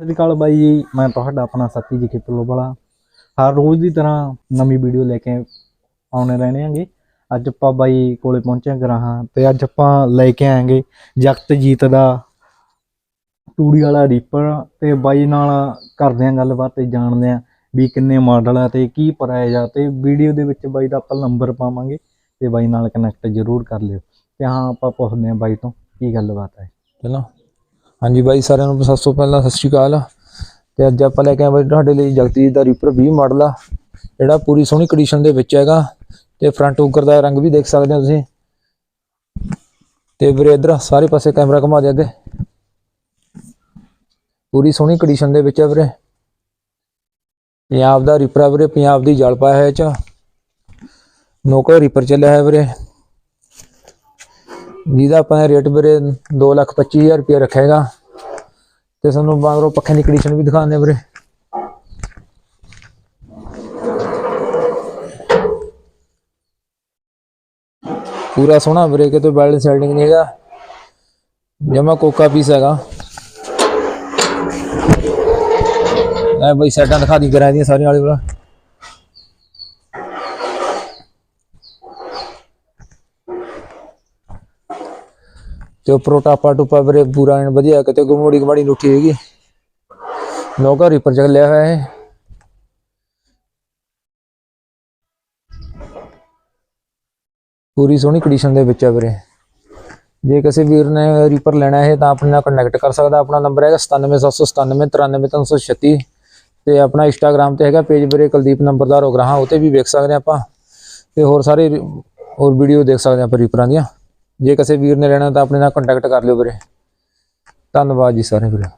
ਸਤਿ ਸ਼੍ਰੀ ਅਕਾਲ ਬਾਈ ਜੀ, ਮੈਂ ਤੁਹਾਡਾ ਆਪਣਾ ਸਤੀ ਜੀ ਖੇਪਲੋ ਵਾਲਾ। ਹਰ ਰੋਜ਼ ਦੀ ਤਰ੍ਹਾਂ ਨਵੀਂ ਵੀਡੀਓ ਲੈ ਕੇ ਆਉਣੇ ਰਹਿਣੇ ਆਂਗੇ। ਅੱਜ ਆਪਾਂ ਬਾਈ ਕੋਲੇ ਪਹੁੰਚੇ ਗਰਾਹਾਂ ਤੇ ਅੱਜ ਆਪਾਂ ਲੈ ਕੇ ਆਏਗੇ ਜਗਤਜੀਤ ਦਾ ਤੂੜੀ ਵਾਲਾ ਰੀਪਰ ਤੇ ਬਾਈ ਨਾਲ ਕਰਦੇ ਆਂ ਗੱਲਬਾਤ ਤੇ ਜਾਣਦੇ ਆਂ ਵੀ ਕਿੰਨੇ ਮਾਡਲ ਆ ਤੇ ਕੀ ਪ੍ਰਾਈਸ ਆ ਤੇ ਵੀਡੀਓ ਦੇ ਵਿੱਚ ਬਾਈ ਦਾ ਆਪਾਂ ਨੰਬਰ ਪਾਵਾਂਗੇ ਤੇ ਬਾਈ ਨਾਲ ਕਨੈਕਟ ਜ਼ਰੂਰ ਕਰ ਲਿਓ। ਤੇ ਹਾਂ, ਆਪਾਂ ਪੁੱਛਦੇ ਆਂ ਬਾਈ ਤੋਂ ਕੀ ਗੱਲਬਾਤ ਹੈ। ਚਲੋ ਹਾਂਜੀ ਬਾਈ, ਸਾਰਿਆਂ ਨੂੰ ਸਭ ਤੋਂ ਪਹਿਲਾਂ ਸਤਿ ਸ਼੍ਰੀ ਅਕਾਲ। ਤੇ ਅੱਜ ਆਪਾਂ ਲੈ ਕੇ ਆਏ ਬਾਈ ਤੁਹਾਡੇ ਲਈ ਜਗਤਜੀਤ ਦਾ ਰੀਪਰ 20 ਮਾਡਲ ਆ। ਜਿਹੜਾ ਪੂਰੀ ਸੋਹਣੀ ਕੰਡੀਸ਼ਨ ਦੇ ਵਿੱਚ ਹੈਗਾ। ਤੇ ਫਰੰਟ ਉਗਰ ਦਾ ਰੰਗ ਵੀ ਦੇਖ ਸਕਦੇ ਹੋ ਤੁਸੀਂ। ਤੇ ਵੀਰੇ ਇਧਰ ਸਾਰੇ ਪਾਸੇ ਕੈਮਰਾ ਘੁਮਾ ਦੇ ਅੱਗੇ। ਪੂਰੀ ਸੋਹਣੀ ਕੰਡੀਸ਼ਨ ਦੇ ਵਿੱਚ ਹੈ ਵੀਰੇ। ਪੰਜਾਬ ਦਾ ਰੀਪਰ ਆ ਵੀਰੇ, ਪੰਜਾਬ ਦੀ ਜਲ ਪਾਇਆ ਹੈ ਇਹ ਚ। ਨੋਕਾ ਰੀਪਰ ਚੱਲਿਆ ਹੈ ਵੀਰੇ। ਜਿਹਦਾ ਆਪਾਂ ਰੇਟ ਵੀਰੇ 225000 ਰੁਪਏ ਰੱਖੇਗਾ ਤੇ ਸਾਨੂੰ ਬਾਹਰੋਂ ਪੱਖੇ ਦੀ ਕੰਡੀਸ਼ਨ ਵੀ ਦਿਖਾਉਂਦੇ ਆ ਵੀਰੇ। ਪੂਰਾ ਸੋਹਣਾ ਵੀਰੇ, ਕਿਤੇ ਬੈਲਟ ਸੈਟਿੰਗ ਨਹੀਂ ਹੈਗਾ। ਜਮਾ ਕੋਕਾ ਪੀਸ ਹੈਗਾ। ਐ ਬਈ ਸੈਟਾਂ ਦਿਖਾ ਦੀ ਕਰਾਂ ਦੀਆਂ ਸਾਰੀਆਂ ਵਾਲੇ ਵਾਲਾ ਤੇ ਉੱਪਰੋਂ ਟਾਪਾ ਟੁਪਾ ਵੀਰੇ ਪੂਰਾ ਐਨ ਵਧੀਆ, ਕਿਤੇ ਗੁਮੋੜੀ ਗਮਾੜੀ ਨੁੱਠੀ ਹੈਗੀ। ਨੌਕਾ ਰੀਪਰ ਚੱਕ ਲਿਆ ਹੋਇਆ ਹੈ ਪੂਰੀ ਸੋਹਣੀ ਕੰਡੀਸ਼ਨ ਦੇ ਵਿੱਚ ਹੈ ਵੀਰੇ। ਜੇ ਕਿਸੇ ਵੀਰ ਨੇ ਰੀਪਰ ਲੈਣਾ ਹੈ ਤਾਂ ਆਪਣੇ ਨਾਲ ਕੰਟੈਕਟ ਕਰ ਸਕਦਾ। ਆਪਣਾ ਨੰਬਰ ਹੈਗਾ 9779993336 ਤੇ ਆਪਣਾ ਇੰਸਟਾਗ੍ਰam ਤੇ ਹੈਗਾ ਪੇਜ ਵੀਰੇ ਕੁਲਦੀਪ ਨੰਬਰਦਾਰ ਉਗਰਾਹਾਂ ਉਹ ਤੇ ਵੀ ਵੇਖ ਸਕਦੇ ਆਪਾਂ। ਤੇ ਹੋਰ ਸਾਰੇ ਹੋਰ ਵੀਡੀਓ ਦੇਖ ਸਕਦੇ ਆਪਾਂ ਰੀਪਰਾਂ ਦੀਆਂ। ਜੇ ਕਿਸੇ ਵੀਰ ਨੇ ਲੈਣਾ ਤਾਂ ਆਪਣੇ ਨਾਲ ਕੰਟੈਕਟ ਕਰ ਲਿਓ ਵੀਰੇ। ਧੰਨਵਾਦ ਜੀ ਸਾਰੇ ਵੀਰੇ।